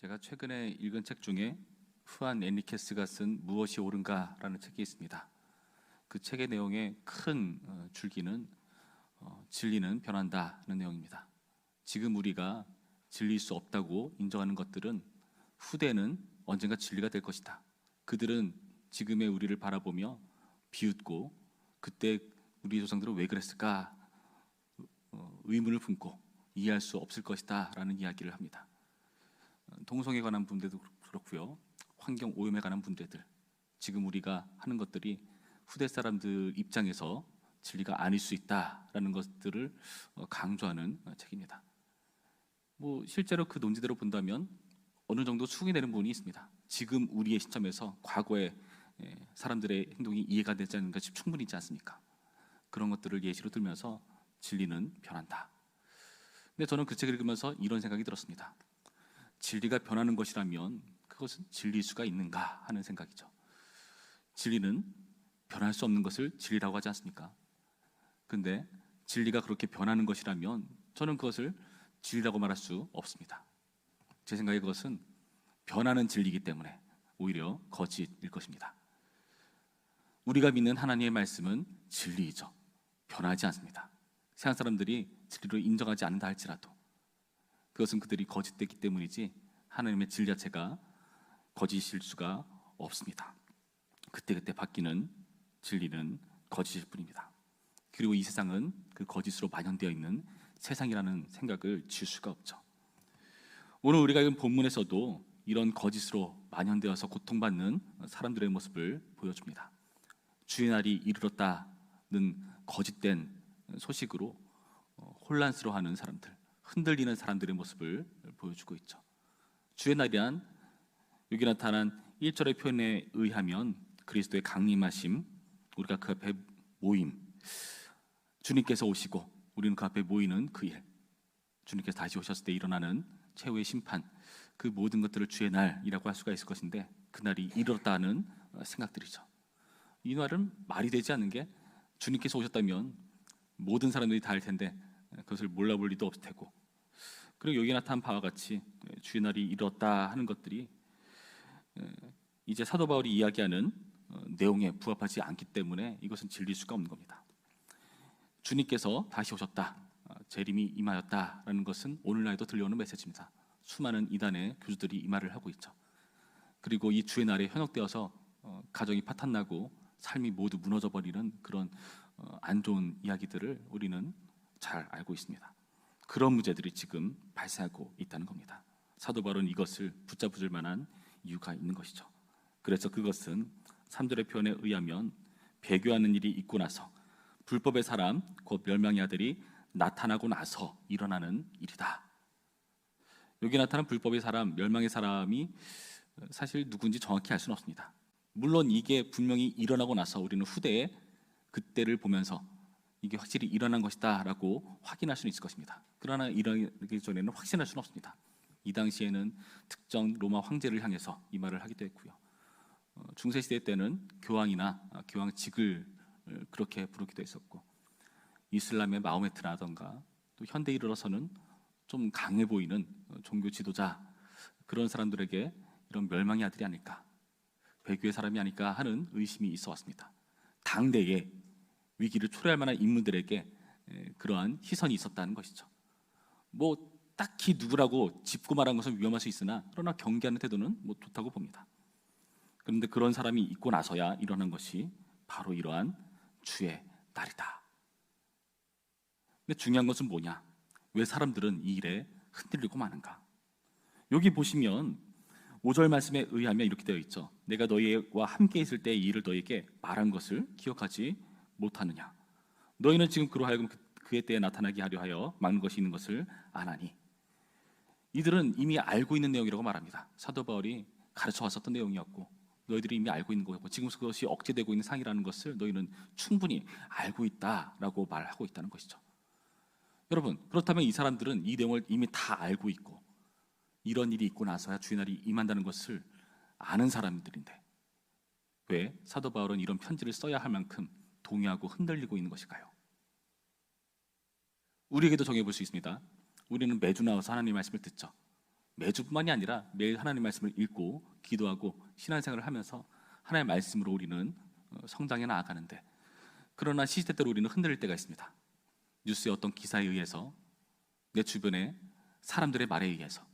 제가 최근에 읽은 책 중에 후안 엔리케스가 쓴 무엇이 옳은가라는 책이 있습니다. 그 책의 내용의 큰 어, 줄기는 어, 진리는 변한다는 내용입니다. 지금 우리가 진리일 수 없다고 인정하는 것들은 후대는 언젠가 진리가 될 것이다. 그들은 지금의 우리를 바라보며 비웃고 그때 우리 조상들은 왜 그랬을까 어, 의문을 품고 이해할 수 없을 것이다라는 이야기를 합니다. 어, 동성에 관한 분들도 그렇고요. 환경 오염에 관한 문제들 지금 우리가 하는 것들이 후대 사람들 입장에서 진리가 아닐 수 있다라는 것들을 어, 강조하는 어, 책입니다. 뭐 실제로 그 논지대로 본다면 어느 정도 수긍이 되는 부분이 있습니다. 지금 우리의 시점에서 과거의 예, 사람들의 행동이 이해가 되지 않는 것이 충분히 있지 않습니까? 그런 것들을 예시로 들면서 진리는 변한다. 근데 저는 그 책을 읽으면서 이런 생각이 들었습니다. 진리가 변하는 것이라면 그것은 진리일 수가 있는가 하는 생각이죠. 진리는 변할 수 없는 것을 진리라고 하지 않습니까? 근데 진리가 그렇게 변하는 것이라면 저는 그것을 진리라고 말할 수 없습니다. 제 생각에 그것은 변하는 진리이기 때문에 오히려 거짓일 것입니다. 우리가 믿는 하나님의 말씀은 진리이죠. 변하지 않습니다. 세상 사람들이 진리로 인정하지 않는다 할지라도 그것은 그들이 거짓됐기 때문이지 하나님의 진리 자체가 거짓일 수가 없습니다. 그때그때 바뀌는 진리는 거짓일 뿐입니다. 그리고 이 세상은 그 거짓으로 만연되어 있는 세상이라는 생각을 지울 수가 없죠. 오늘 우리가 읽은 본문에서도 이런 거짓으로 만연되어서 고통받는 사람들의 모습을 보여줍니다. 주의 날이 이르렀다는 거짓된 소식으로 어, 혼란스러워하는 사람들, 흔들리는 사람들의 모습을 보여주고 있죠. 주의 날이란 여기 나타난 1절의 표현에 의하면 그리스도의 강림하심, 우리가 그 앞에 모임, 주님께서 오시고 우리는 그 앞에 모이는 그 일, 주님께서 다시 오셨을 때 일어나는 최후의 심판, 그 모든 것들을 주의 날이라고 할 수가 있을 것인데 그 날이 이르렀다는 생각들이죠. 이 날은 말이 되지 않는 게 주님께서 오셨다면 모든 사람들이 다 알 텐데 그것을 몰라볼 리도 없을 테고 그리고 여기 나타난 바와 같이 주의 날이 이뤘다 하는 것들이 이제 사도 바울이 이야기하는 어, 내용에 부합하지 않기 때문에 이것은 진리일 수가 없는 겁니다. 주님께서 다시 오셨다, 어, 재림이 임하였다라는 것은 오늘날에도 들려오는 메시지입니다. 수많은 이단의 교주들이 이 말을 하고 있죠. 그리고 이 주의 날에 현혹되어서 어, 가정이 파탄나고 삶이 모두 무너져 버리는 그런 안 좋은 이야기들을 우리는 잘 알고 있습니다. 그런 문제들이 지금 발생하고 있다는 겁니다. 사도 바울은 이것을 붙잡을 만한 이유가 있는 것이죠. 그래서 그것은 3절의 표현에 의하면 배교하는 일이 있고 나서 불법의 사람 곧 멸망의 아들이 나타나고 나서 일어나는 일이다. 여기 나타난 불법의 사람, 멸망의 사람이 사실 누군지 정확히 알 수는 없습니다. 물론 이게 분명히 일어나고 나서 우리는 후대에 그때를 보면서 이게 확실히 일어난 것이다라고 확인할 수는 있을 것입니다. 그러나 일어나기 전에는 확신할 수는 없습니다. 이 당시에는 특정 로마 황제를 향해서 이 말을 하기도 했고요. 어, 중세 시대 때는 교황이나 아, 교황직을 그렇게 부르기도 했었고 이슬람의 마호메트라던가 또 현대 이르러서는 좀 강해 보이는 어, 종교 지도자 그런 사람들에게 이런 멸망의 아들이 아닐까 배교의 사람이 아닐까 하는 의심이 있어 왔습니다. 당대에 위기를 초래할 만한 인물들에게 그러한 시선이 있었다는 것이죠. 뭐 딱히 누구라고 짚고 말한 것은 위험할 수 있으나 그러나 경계하는 태도는 뭐 좋다고 봅니다. 그런데 그런 사람이 있고 나서야 일어난 것이 바로 이러한 주의 날이다. 근데 중요한 것은 뭐냐? 왜 사람들은 이 일에 흔들리고 마는가? 여기 보시면 5절 말씀에 의하면 이렇게 되어 있죠. 내가 너희와 함께 있을 때 이 일을 너희에게 말한 것을 기억하지 못하느냐? 너희는 지금 그로 하여금 그, 그의 때에 나타나게 하려 하여 막는 것이 있는 것을 아나니 이들은 이미 알고 있는 내용이라고 말합니다. 사도 바울이 가르쳐 왔었던 내용이었고 너희들이 이미 알고 있는 거였고 지금 그것이 억제되고 있는 상이라는 것을 너희는 충분히 알고 있다라고 말하고 있다는 것이죠. 여러분 그렇다면 이 사람들은 이 내용을 이미 다 알고 있고 이런 일이 있고 나서야 주의 날이 임한다는 것을 아는 사람들인데 왜 사도 바울은 이런 편지를 써야 할 만큼 동요하고 흔들리고 있는 것일까요? 우리에게도 정해 볼 수 있습니다. 우리는 매주 나와서 하나님 말씀을 듣죠. 매주뿐만이 아니라 매일 하나님 말씀을 읽고 기도하고 신앙생활을 하면서 하나님의 말씀으로 우리는 어, 성장해 나아가는데 그러나 시시때때로 우리는 흔들릴 때가 있습니다. 뉴스의 어떤 기사에 의해서 내 주변에 사람들의 말에 의해서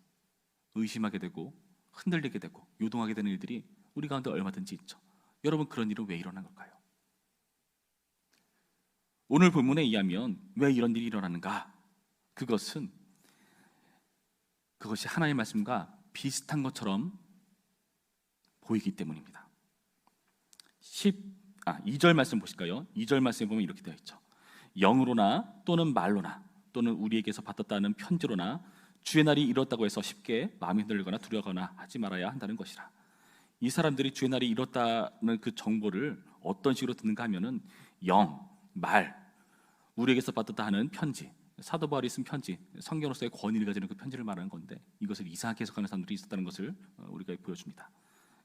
의심하게 되고 흔들리게 되고 요동하게 되는 일들이 우리 가운데 얼마든지 있죠. 여러분 그런 일은 왜 일어난 걸까요? 오늘 본문에 의하면 왜 이런 일이 일어나는가? 그것은 그것이 하나님의 말씀과 비슷한 것처럼 보이기 때문입니다. 10 아, 2절 말씀 보실까요? 2절 말씀에 보면 이렇게 되어 있죠. 영으로나 또는 말로나 또는 우리에게서 받았다는 편지로나 주의 날이 이뤘다고 해서 쉽게 마음이 흔들거나 두려거나 하지 말아야 한다는 것이라. 이 사람들이 주의 날이 이뤘다는 그 정보를 어떤 식으로 듣는가 하면은 영, 말, 우리에게서 받았다 하는 편지, 사도 바울이 쓴 편지, 성경으로서의 권위를 가지는 그 편지를 말하는 건데 이것을 이상하게 해석하는 사람들이 있었다는 것을 어, 우리가 보여줍니다.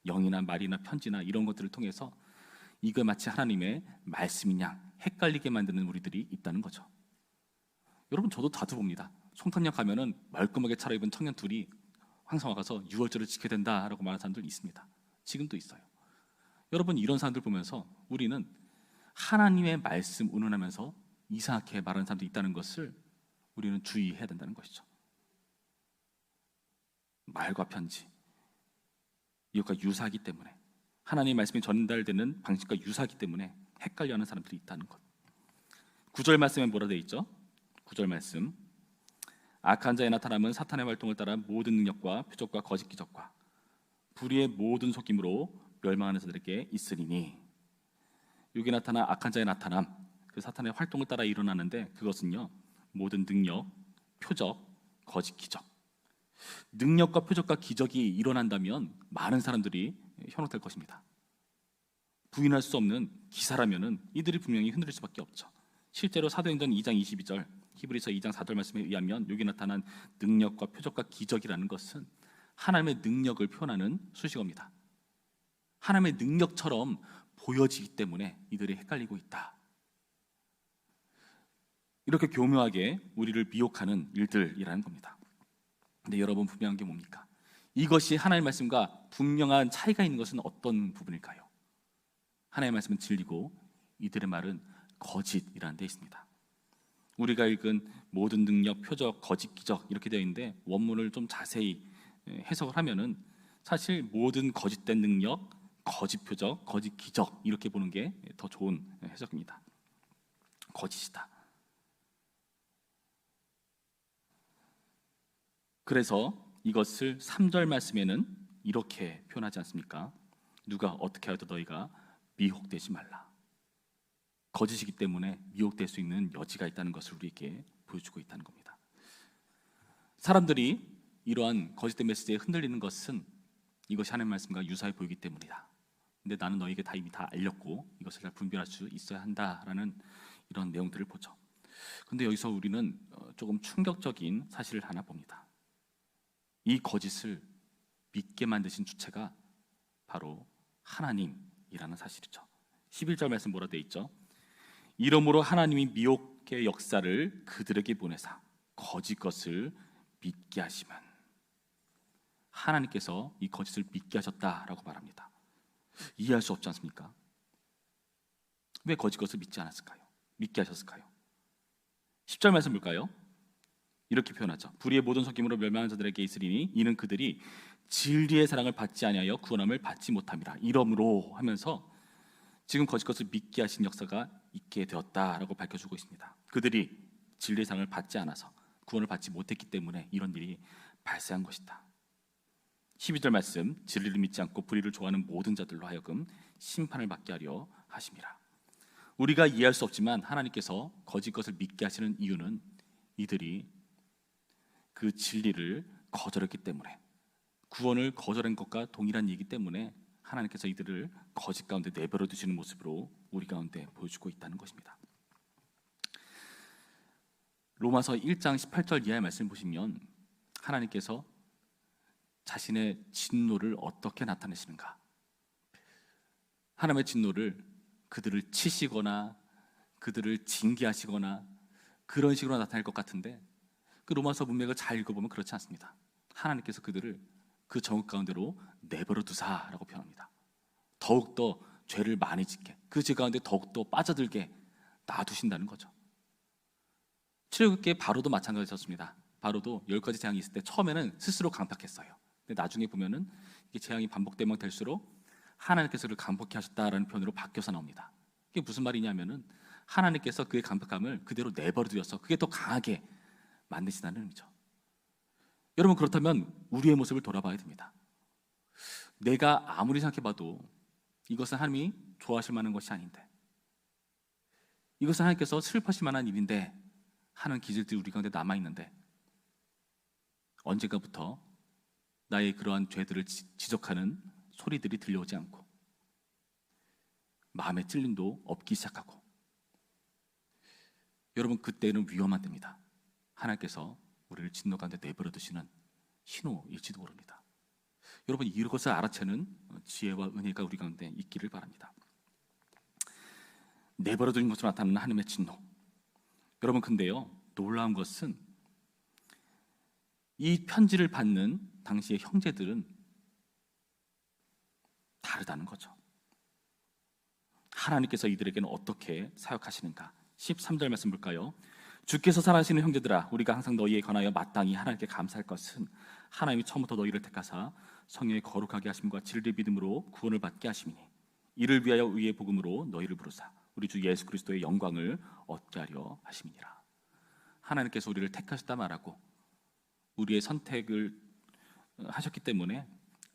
영이나 말이나 편지나 이런 것들을 통해서 이거 마치 하나님의 말씀인 양 헷갈리게 만드는 우리들이 있다는 거죠. 여러분 저도 자주 봅니다. 송탄역 가면은 말끔하게 차려입은 청년 둘이 항상 와가서 유월절을 지켜야 된다라고 말하는 사람들 있습니다. 지금도 있어요. 여러분 이런 사람들 보면서 우리는 하나님의 말씀 운운하면서 이상하게 말하는 사람들이 있다는 것을 우리는 주의해야 된다는 것이죠. 말과 편지 이것과 유사하기 때문에 하나님의 말씀이 전달되는 방식과 유사하기 때문에 헷갈려하는 사람들이 있다는 것. 구절 말씀에 뭐라 되어 있죠? 구절 말씀. 악한 자의 나타남은 사탄의 활동을 따라 모든 능력과 표적과 거짓 기적과 불의의 모든 속임으로 멸망하는 자들에게 있으리니 여기 나타난 악한 자의 나타남 그 사탄의 활동을 따라 일어나는데 그것은요 모든 능력, 표적, 거짓 기적 능력과 표적과 기적이 일어난다면 많은 사람들이 현혹될 것입니다. 부인할 수 없는 기사라면은 이들이 분명히 흔들릴 수밖에 없죠. 실제로 사도행전 2장 22절 히브리서 2장 4절 말씀에 의하면 여기 나타난 능력과 표적과 기적이라는 것은 하나님의 능력을 표현하는 수식어입니다. 하나님의 능력처럼 보여지기 때문에 이들이 헷갈리고 있다. 이렇게 교묘하게 우리를 미혹하는 일들이라는 겁니다. 근데 여러분 분명한 게 뭡니까? 이것이 하나님의 말씀과 분명한 차이가 있는 것은 어떤 부분일까요? 하나님의 말씀은 진리고 이들의 말은 거짓이라는 데 있습니다. 우리가 읽은 모든 능력, 표적, 거짓, 기적 이렇게 되어 있는데 원문을 좀 자세히 해석을 하면은 사실 모든 거짓된 능력, 거짓 표적, 거짓 기적 이렇게 보는 게 더 좋은 해석입니다. 거짓이다. 그래서 이것을 3절 말씀에는 이렇게 표현하지 않습니까? 누가 어떻게 하여도 너희가 미혹되지 말라. 거짓이기 때문에 미혹될 수 있는 여지가 있다는 것을 우리에게 보여주고 있다는 겁니다. 사람들이 이러한 거짓된 메시지에 흔들리는 것은 이것이 하나님의 말씀과 유사해 보이기 때문이다. 근데 나는 너에게 다 이미 다 알렸고 이것을 잘 분별할 수 있어야 한다라는 이런 내용들을 보죠. 근데 여기서 우리는 어, 조금 충격적인 사실을 하나 봅니다. 이 거짓을 믿게 만드신 주체가 바로 하나님이라는 사실이죠. 11절 말씀 뭐라 돼 있죠? 이러므로 하나님이 미혹의 역사를 그들에게 보내사 거짓 것을 믿게 하시면 하나님께서 이 거짓을 믿게 하셨다라고 말합니다. 이해할 수 없지 않습니까? 왜 거짓 것을 믿지 않았을까요? 믿게 하셨을까요? 10절 말씀 볼까요? 이렇게 표현하죠. 불의의 모든 속임으로 멸망한 자들에게 있으리니 이는 그들이 진리의 사랑을 받지 아니하여 구원함을 받지 못함이라. 이러므로 하면서 지금 거짓 것을 믿게 하신 역사가 있게 되었다라고 밝혀주고 있습니다. 그들이 진리의 사랑을 받지 않아서 구원을 받지 못했기 때문에 이런 일이 발생한 것이다. 12절 말씀 진리를 믿지 않고 불의를 좋아하는 모든 자들로 하여금 심판을 받게 하려 하심이라. 우리가 이해할 수 없지만 하나님께서 거짓 것을 믿게 하시는 이유는 이들이 그 진리를 거절했기 때문에 구원을 거절한 것과 동일한 얘기 때문에 하나님께서 이들을 거짓 가운데 내버려 두시는 모습으로 우리 가운데 보여주고 있다는 것입니다. 로마서 1장 18절 이하의 말씀 보시면 하나님께서 자신의 진노를 어떻게 나타내시는가? 하나님의 진노를 그들을 치시거나 그들을 징계하시거나 그런 식으로 나타낼 것 같은데 그 로마서 문맥을 잘 읽어보면 그렇지 않습니다. 하나님께서 그들을 그 정욕 가운데로 내버려 두사라고 표현합니다. 더욱 더 죄를 많이 짓게 그 죄 가운데 더욱 더 빠져들게 놔두신다는 거죠. 출애굽기에 바로도 마찬가지였습니다. 바로도 열 가지 재앙이 있을 때 처음에는 스스로 강팍했어요. 근데 나중에 보면은 이게 재앙이 반복되면 될수록 하나님께서 그를 강팍해 하셨다라는 표현으로 바뀌어서 나옵니다. 이게 무슨 말이냐면은 하나님께서 그의 강팍함을 그대로 내버려 두어서 그게 더 강하게 만드신다는 의미죠. 여러분 그렇다면 우리의 모습을 돌아봐야 됩니다. 내가 아무리 생각해봐도 이것은 하나님이 좋아하실 만한 것이 아닌데 이것은 하나님께서 슬퍼하실 만한 일인데 하는 기질들이 우리 가운데 남아 있는데 언젠가부터 나의 그러한 죄들을 지- 지적하는 소리들이 들려오지 않고 마음의 찔림도 없기 시작하고 여러분 그때는 위험한 때입니다. 하나님께서 우리를 진노 가운데 내버려 두시는 신호일지도 모릅니다. 여러분 이것을 알아채는 지혜와 은혜가 우리 가운데 있기를 바랍니다. 내버려 두신 것으로 나타나는 하나님의 진노. 여러분 근데요 놀라운 것은 이 편지를 받는 당시의 형제들은 다르다는 거죠. 하나님께서 이들에게는 어떻게 사역하시는가? 13절 말씀 볼까요? 주께서 살아시는 형제들아 우리가 항상 너희에 관하여 마땅히 하나님께 감사할 것은 하나님이 처음부터 너희를 택하사 성령에 거룩하게 하심과 진리의 믿음으로 구원을 받게 하심이니 이를 위하여 의의 복음으로 너희를 부르사 우리 주 예수 그리스도의 영광을 얻게 하려 하심이니라. 하나님께서 우리를 택하셨다 말하고 우리의 선택을 어, 하셨기 때문에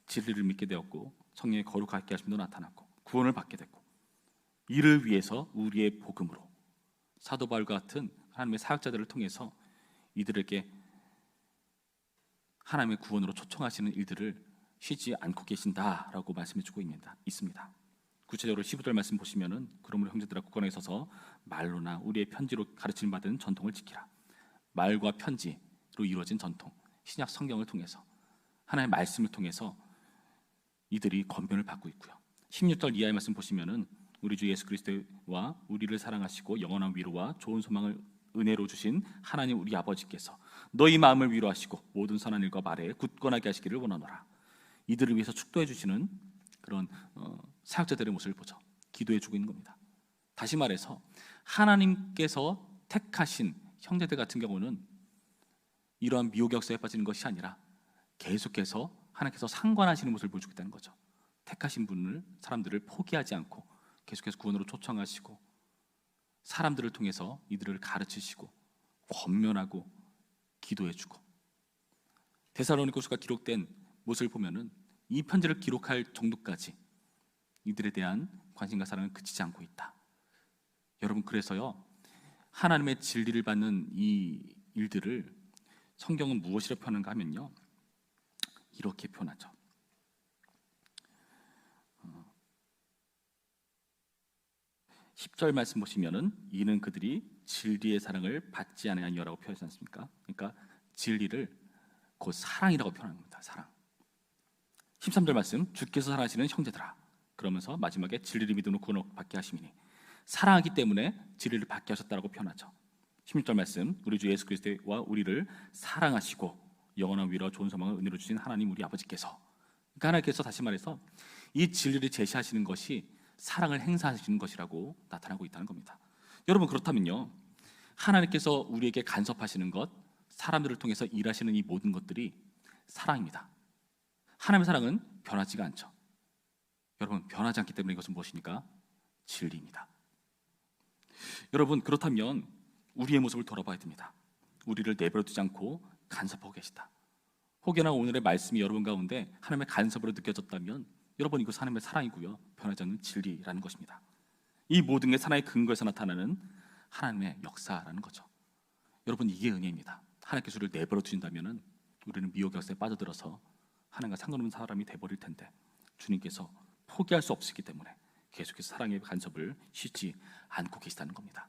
진리를 믿게 되었고 성령의 거룩하게 하심도 나타났고 구원을 받게 됐고 이를 위해서 우리의 복음으로 사도 바울과 같은 하나님의 사역자들을 통해서 이들에게 하나님의 구원으로 초청하시는 일들을 쉬지 않고 계신다라고 말씀해 주고 있습니다. 구체적으로 15절 말씀 보시면은 그러므로 형제들아 국권에 서서 말로나 우리의 편지로 가르침을 받은 전통을 지키라. 말과 편지로 이루어진 전통, 신약 성경을 통해서 하나님의 말씀을 통해서 이들이 권변을 받고 있고요. 16절 이하의 말씀 보시면은 우리 주 예수 그리스도와 우리를 사랑하시고 영원한 위로와 좋은 소망을 은혜로 주신 하나님 우리 아버지께서 너희 마음을 위로하시고 모든 선한 일과 말에 굳건하게 하시기를 원하노라. 이들을 위해서 축도해 주시는 그런 어, 사역자들의 모습을 보죠. 기도해 주고 있는 겁니다. 다시 말해서 하나님께서 택하신 형제들 같은 경우는 이러한 미혹 역사에 빠지는 것이 아니라 계속해서 하나님께서 상관하시는 모습을 보여주고 있다는 거죠. 택하신 분을 사람들을 포기하지 않고 계속해서 구원으로 초청하시고 사람들을 통해서 이들을 가르치시고 권면하고 기도해주고 데살로니코스가 기록된 모습을 보면은 이 편지를 기록할 정도까지 이들에 대한 관심과 사랑은 그치지 않고 있다. 여러분 그래서요 하나님의 진리를 받는 이 일들을 성경은 무엇이라 표현한가 하면요 이렇게 표현하죠. 어, 10절 말씀 보시면은 이는 그들이 진리의 사랑을 받지 않으냐라고 표현하지 않습니까? 그러니까 진리를 곧 사랑이라고 표현합니다. 사랑. 13절 말씀 주께서 사랑하시는 형제들아 그러면서 마지막에 진리를 믿음으로 구원을 받게 하심이니 사랑하기 때문에 진리를 받게 하셨다라고 표현하죠. 16절 말씀 우리 주 예수 그리스도와 우리를 사랑하시고 영원한 위로와 좋은 소망을 은혜로 주신 하나님 우리 아버지께서 그러니까 하나님께서 다시 말해서 이 진리를 제시하시는 것이 사랑을 행사하시는 것이라고 나타나고 있다는 겁니다. 여러분 그렇다면요. 하나님께서 우리에게 간섭하시는 것, 사람들을 통해서 일하시는 이 모든 것들이 사랑입니다. 하나님의 사랑은 변하지가 않죠. 여러분 변하지 않기 때문에 이것은 무엇입니까? 진리입니다. 여러분 그렇다면 우리의 모습을 돌아봐야 됩니다. 우리를 내버려두지 않고 간섭하고 계시다. 혹여나 오늘의 말씀이 여러분 가운데 하나님의 간섭으로 느껴졌다면 여러분 이것은 하나님의 사랑이고요 변하지 않는 진리라는 것입니다. 이 모든 게 사랑의 근거에서 나타나는 하나님의 역사라는 거죠. 여러분 이게 은혜입니다. 하나님께서 우리를 내버려 두신다면은 우리는 미혹 역사에 빠져들어서 하나님과 상관없는 사람이 돼버릴 텐데 주님께서 포기할 수 없기 때문에 계속해서 사랑의 간섭을 쉬지 않고 계시다는 겁니다.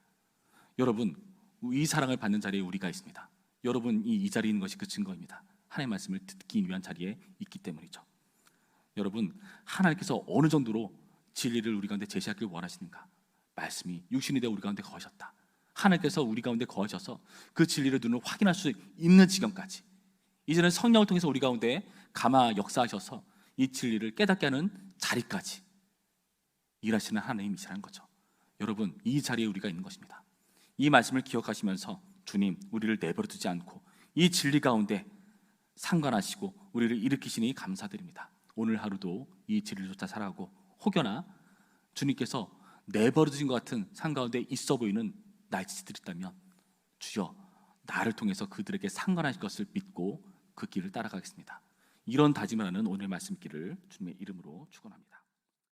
여러분 이 사랑을 받는 자리에 우리가 있습니다. 여러분 이, 이 자리에 있는 것이 그 증거입니다. 하나님의 말씀을 듣기 위한 자리에 있기 때문이죠. 여러분 하나님께서 어느 정도로 진리를 우리 가운데 제시하길 원하시는가? 말씀이 육신이 되어 우리 가운데 거하셨다. 하나님께서 우리 가운데 거하셔서 그 진리를 눈으로 확인할 수 있는 지경까지 이제는 성령을 통해서 우리 가운데 감화 역사하셔서 이 진리를 깨닫게 하는 자리까지 일하시는 하나님이시라는 거죠. 여러분, 이 자리에 우리가 있는 것입니다. 이 말씀을 기억하시면서 주님, 우리를 내버려 두지 않고 이 진리 가운데 상관하시고 우리를 일으키시니 감사드립니다. 오늘 하루도 이 진리를 쫓아 살아가고 혹여나 주님께서 내버려 두신 것 같은 상 가운데 있어 보이는 날치들이 있다면 주여 나를 통해서 그들에게 상관하실 것을 믿고 그 길을 따라가겠습니다. 이런 다짐을 하는 오늘 말씀 길을 주님의 이름으로 축원합니다.